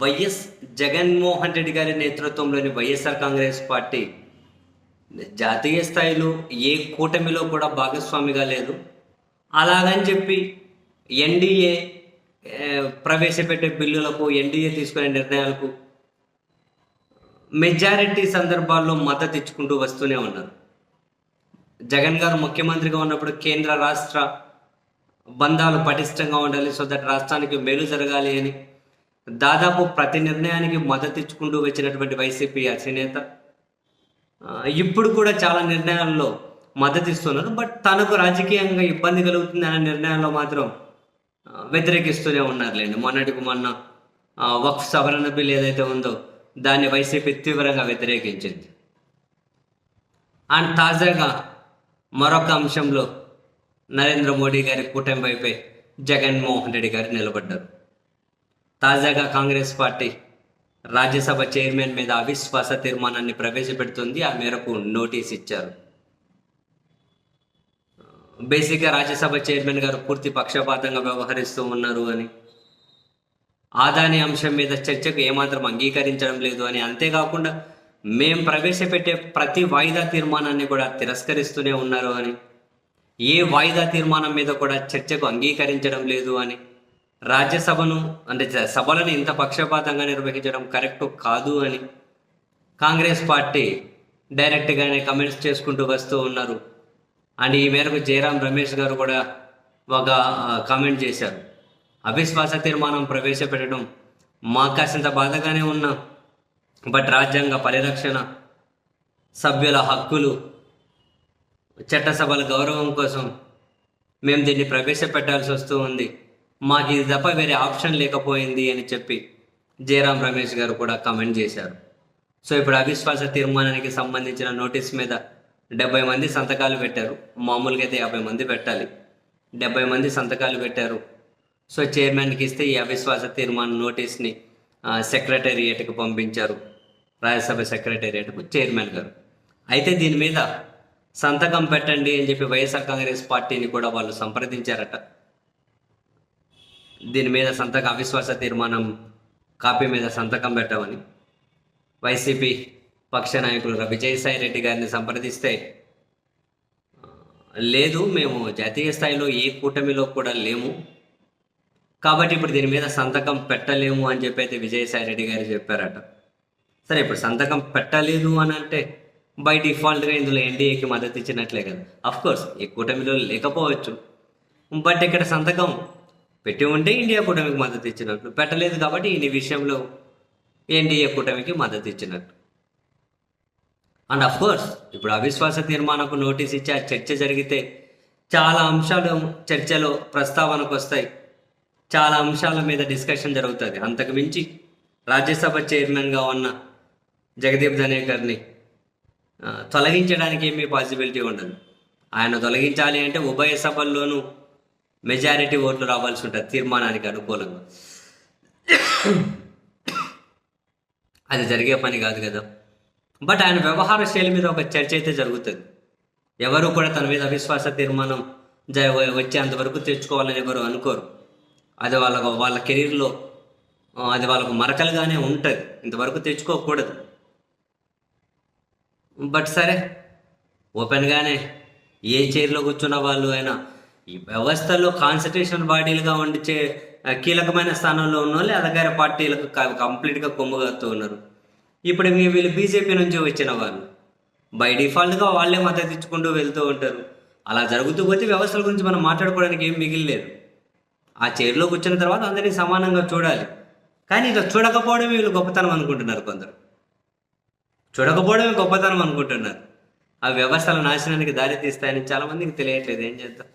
YS Jaganmohan Reddy గారి నేతృత్వంలోని YSR Congress party జాతీయ స్థాయిలో ఏ కూటమిలో కూడా భాగస్వామిగా లేదు. అలాగని చెప్పి ఎన్డీఏ ప్రవేశపెట్టే బిల్లులకు ఎన్డీఏ తీసుకునే నిర్ణయాలకు మెజారిటీ సందర్భాల్లో మద్దతు ఇచ్చుకుంటూ వస్తూనే ఉన్నారు. జగన్ గారు ముఖ్యమంత్రిగా ఉన్నప్పుడు కేంద్ర రాష్ట్ర బంధాలు పటిష్టంగా ఉండాలి సో దట్ రాష్ట్రానికి మేలు జరగాలి అని దాదాపు ప్రతి నిర్ణయానికి మద్దతు ఇచ్చుకుంటూ వచ్చినటువంటి వైసీపీ అధినేత ఇప్పుడు కూడా చాలా నిర్ణయాల్లో మద్దతు ఇస్తున్నారు. బట్ తనకు రాజకీయంగా ఇబ్బంది కలుగుతుంది అనే నిర్ణయాల్లో మాత్రం వ్యతిరేకిస్తూనే ఉన్నారులేండి. మొన్నటికి మొన్న వక్ఫ్ సవరణ బిల్ ఏదైతే ఉందో దాన్ని వైసీపీ తీవ్రంగా వ్యతిరేకించింది. అండ్ తాజాగా మరొక అంశంలో నరేంద్ర మోడీ గారి కూటమి వైపే జగన్మోహన్ రెడ్డి గారు నిలబడ్డారు. తాజాగా కాంగ్రెస్ పార్టీ రాజ్యసభ చైర్మన్ మీద అవిశ్వాస తీర్మానాన్ని ప్రవేశపెడుతుంది. ఆ మేరకు నోటీస్ ఇచ్చారు. బేసిక్గా రాజ్యసభ చైర్మన్ గారు పూర్తి పక్షపాతంగా వ్యవహరిస్తూ ఉన్నారు అని. ఆదాని అంశం మీద చర్చకు ఏమాత్రం అంగీకరించడం లేదు అని. అంతేకాకుండా మేం ప్రవేశపెట్టే ప్రతి వాయిదా తీర్మానాన్ని కూడా తిరస్కరిస్తూనే ఉన్నారు అని. ఏ వాయిదా తీర్మానం మీద కూడా చర్చకు అంగీకరించడం లేదు అని. రాజ్యసభను అంటే సభలను ఇంత పక్షపాతంగా నిర్వహించడం కరెక్ట్ కాదు అని కాంగ్రెస్ పార్టీ డైరెక్ట్గానే కమెంట్స్ చేసుకుంటూ వస్తూ ఉన్నారు. అండ్ ఈ మేరకు జయరాం రమేష్ గారు కూడా ఒక కామెంట్ చేశారు. అవిశ్వాస తీర్మానం ప్రవేశపెట్టడం మా కాసింత బాధగానే ఉన్నా బట్ రాజ్యాంగ పరిరక్షణ సభ్యుల హక్కులు చట్టసభల గౌరవం కోసం మేము దీన్ని ప్రవేశపెట్టాల్సి వస్తూ ఉంది. మాకు ఇది తప్ప వేరే ఆప్షన్ లేకపోయింది అని చెప్పి జయరాం రమేష్ గారు కూడా కమెంట్ చేశారు. సో ఇప్పుడు అవిశ్వాస తీర్మానానికి సంబంధించిన నోటీస్ మీద డెబ్బై మంది సంతకాలు పెట్టారు. మామూలుగా అయితే యాభై మంది పెట్టాలి. డెబ్బై మంది సంతకాలు పెట్టారు. సో చైర్మన్కి ఇస్తే ఈ అవిశ్వాస తీర్మాన నోటీస్ని సెక్రటేరియట్కి పంపించారు. రాజ్యసభ సెక్రటేరియట్కు చైర్మన్ గారు. అయితే దీని మీద సంతకం పెట్టండి అని చెప్పి వైఎస్ఆర్ కాంగ్రెస్ పార్టీని కూడా వాళ్ళు సంప్రదించారట. దీని మీద సంతక అవిశ్వాస తీర్మానం కాపీ మీద సంతకం పెట్టమని వైసీపీ పక్ష నాయకులు విజయసాయి రెడ్డి గారిని సంప్రదిస్తే లేదు మేము జాతీయ స్థాయిలో ఏ కూటమిలో కూడా లేము. కాబట్టి ఇప్పుడు దీని మీద సంతకం పెట్టలేము అని చెప్పి అయితే విజయసాయి రెడ్డి గారు చెప్పారట. సరే ఇప్పుడు సంతకం పెట్టలేదు అని అంటే బై డిఫాల్ట్గా ఇందులో ఎన్డీఏకి మద్దతు ఇచ్చినట్లే కదా. అఫ్కోర్స్ ఈ కూటమిలో లేకపోవచ్చు. బట్ ఇక్కడ సంతకం పెట్టి ఉంటే ఇండియా కూటమికి మద్దతు ఇచ్చినట్లు పెట్టలేదు కాబట్టి ఈ విషయంలో ఎన్డీఏ కూటమికి మద్దతు ఇచ్చినట్టు. అండ్ అఫ్ కోర్స్ ఇప్పుడు అవిశ్వాస తీర్మానంకు నోటీస్ ఇచ్చి ఆ చర్చ జరిగితే చాలా అంశాలు చర్చలో ప్రస్తావనకు వస్తాయి. చాలా అంశాల మీద డిస్కషన్ జరుగుతుంది. అంతకు మించి రాజ్యసభ చైర్మన్గా ఉన్న జగదీప్ ధనేకర్ని తొలగించడానికి ఏమీ పాసిబిలిటీ ఉండదు. ఆయన తొలగించాలి అంటే ఉభయ సభల్లోనూ మెజారిటీ ఓట్లు రావాల్సి ఉంటుంది తీర్మానానికి అనుకూలంగా. అది జరిగే పని కాదు కదా. బట్ ఆయన వ్యవహార శైలి మీద ఒక చర్చ అయితే జరుగుతుంది. ఎవరు కూడా తన మీద అవిశ్వాస తీర్మానం జ వచ్చేంత వరకు తెచ్చుకోవాలని ఎవరు అనుకోరు. అది వాళ్ళ వాళ్ళ కెరీర్లో అది వాళ్ళకు మరకలుగానే ఉంటుంది. ఇంతవరకు తెచ్చుకోకూడదు. బట్ సరే ఓపెన్గానే ఏ చైర్లో కూర్చున్న వాళ్ళు అయినా ఈ వ్యవస్థలో కాన్స్టిట్యూషన్ బాడీలుగా ఉండిచే కీలకమైన స్థానంలో ఉన్న వాళ్ళు అధికార పార్టీలకు కంప్లీట్గా కొమ్ముగాస్తూ ఉన్నారు. ఇప్పుడు వీళ్ళు బీజేపీ నుంచి వచ్చిన వాళ్ళు. బై డిఫాల్ట్గా వాళ్ళే మద్దతు ఇచ్చుకుంటూ వెళ్తూ ఉంటారు. అలా జరుగుతూ పోతే వ్యవస్థల గురించి మనం మాట్లాడుకోవడానికి ఏం మిగిలిలేదు. ఆ చైర్లో కూర్చున్న తర్వాత అందరినీ సమానంగా చూడాలి. కానీ ఇలా చూడకపోవడమే వీళ్ళు గొప్పతనం అనుకుంటున్నారు కొందరు. చూడకపోవడమే గొప్పతనం అనుకుంటున్నారు. ఆ వ్యవస్థల నాశనానికి దారి తీస్తాయని చాలామందికి తెలియట్లేదు. ఏం చేద్దాం?